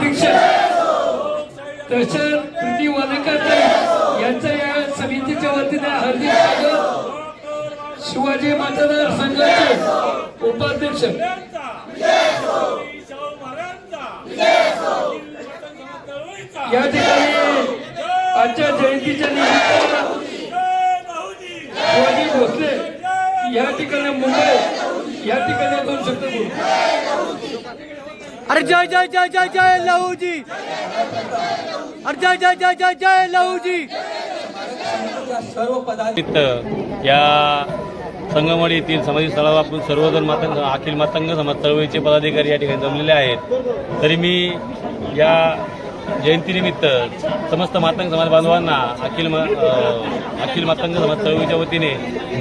अध्यक्ष तसंच यांच्या या समितीच्या वतीने हार्दिक स्वागत. शिवाजी मतदार संघाचे उपाध्यक्ष. या ठिकाणी आजच्या जयंतीच्या निमित्तानं शिवाजी भोसले या ठिकाणी मुंबई या ठिकाणी दोन शकतो अरे जय जय जय जय जय लहूजी। अरे जय जय जय जय जय लहूजी। सर्व या संगमवाडी येथील समाधी स्थळावर आपण सर्वजण मातंग अखिल मातंग समाज चळवळीचे पदाधिकारी या ठिकाणी जमलेले आहेत. तरी मी या जयंतीनिमित्त समस्त मातंग समाज बांधवांना अखिल मा अखिल मातंग समाज चळवळीच्या वतीने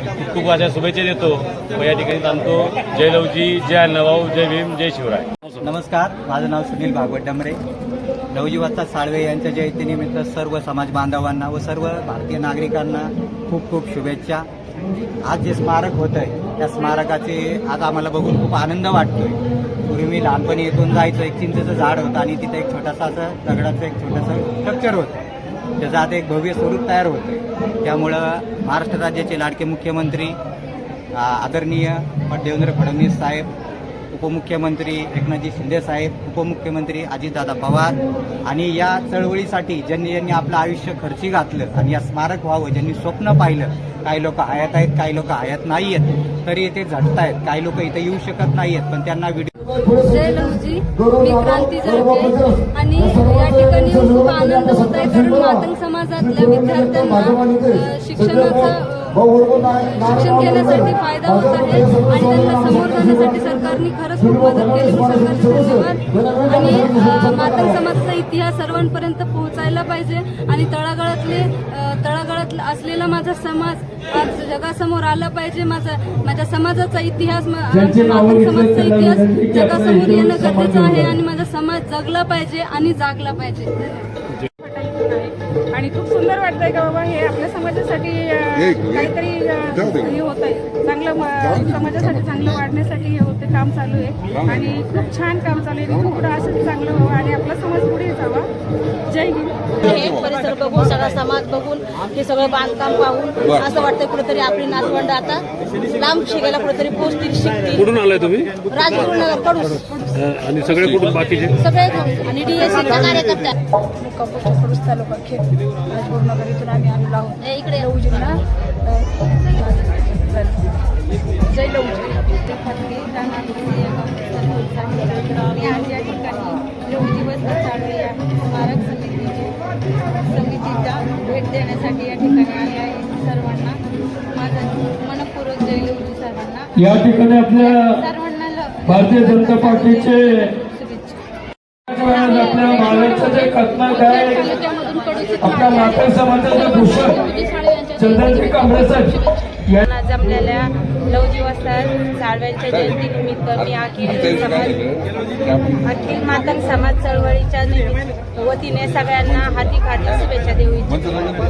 खूप खूप अशा शुभेच्छा देतो व या ठिकाणी सांगतो जय लवजी जय नवाऊ जय भीम जय शिवराय. नमस्कार माझं नाव सुनील भागवत डमरे. लवजी साळवे यांच्या जयंतीनिमित्त सर्व समाज बांधवांना व सर्व भारतीय नागरिकांना खूप खूप शुभेच्छा. आज जे स्मारक होत आहे त्या स्मारकाचे आज आम्हाला बघून खूप आनंद वाटतोय. पूर्वी मी लहानपणी इथून जायचं एक चिंचेचं झाड होतं आणि तिथे एक छोटासा असं दगडाचं एक छोटंसं स्ट्रक्चर होतं. त्याचं आता एक भव्य स्वरूप तयार होतं त्यामुळं महाराष्ट्र राज्याचे लाडके मुख्यमंत्री आदरणीय देवेंद्र फडणवीस साहेब उपमुख्यमंत्री एकनाथजी शिंदे साहेब उपमुख्यमंत्री अजितदादा पवार आणि या चळवळीसाठी ज्यांनी ज्यांनी आपलं आयुष्य खर्ची घातलं आणि या स्मारक व्हावं ज्यांनी स्वप्न पाहिलं काही लोक हयात आहेत काही लोक हयात नाही आहेत तरी इथे झटतायत काही लोक इथे येऊ शकत नाही आहेत पण त्यांना व्हिडिओ जय लवजी मी क्रांती जळके आणि या ठिकाणी खूप आनंद होत आहे कारण मातंग समाजातल्या विद्यार्थ्यांना शिक्षणाचा शिक्षण घेण्यासाठी फायदा होत आहे आणि त्यांना समोर जाण्यासाठी सरकारने खरंच खूप मदत केली सरकारचे धन्यवाद आणि अ, मातंग समाजाचा इतिहास सर्वांपर्यंत पोहोचायला पाहिजे. आणि तळागाळातले तळागाळात असलेला माझा समाज आज जगासमोर आला पाहिजे. माझा माझ्या समाजाचा इतिहास म- आमच्या मातंग समाजाचा इतिहास जगासमोर येणं गरजेचं आहे आणि माझा समाज जगला पाहिजे आणि जागला पाहिजे. आणि खूप सुंदर वाटतंय का बाबा हे आपल्या समाजासाठी काहीतरी हे होत आहे चांगलं म- समाजासाठी चांगलं वाढण्यासाठी हे होते काम चालू आहे. आणि खूप छान काम चालू आहे. पुढं असंच चांगलं व्हावं आणि आपला समाज पुढे जावा. जय हिंद. हे परिसर बघून सगळा समाज बघून हे सगळं बांधकाम पाहून असं वाटतं कुठेतरी आपली नातवंड आता लांब शिकायला कुठेतरी पोहोचतील शिकतील. कुठून आलाय तुम्ही? राजगुरुनगर कडूस. आणि सगळे कुठून बाकीचे? सगळे आणि डीएससीच्या कार्यकर्त्या. कंपोस्ट खडूस तालुका खेड राजगुरुनगर इथून आम्ही आलेलो आहोत. हे इकडे लवजींना मी आज या ठिकाणी चालू या स्मारक समितीचे समितीचा भेट देण्यासाठी या ठिकाणी आले आहे. सर्वांना माझा मनपूर्वक जय लवजी सर्वांना. या ठिकाणी आपल्या सर्वांना भारतीय जनता पार्टीचे आपल्या महाराष्ट्राचं जे खतनाक आहे आपल्या माता समाजाचे भूषण चंद्रजी कांबळे साहेब जमलेल्या लवजी वस्तर साळव्यांच्या जयंतीनिमित्त मी अखिल समाज अखिल मातंग समाज चळवळीच्या निमित्त वतीने सगळ्यांना हाती हाती शुभेच्छा देऊ इच्छिते.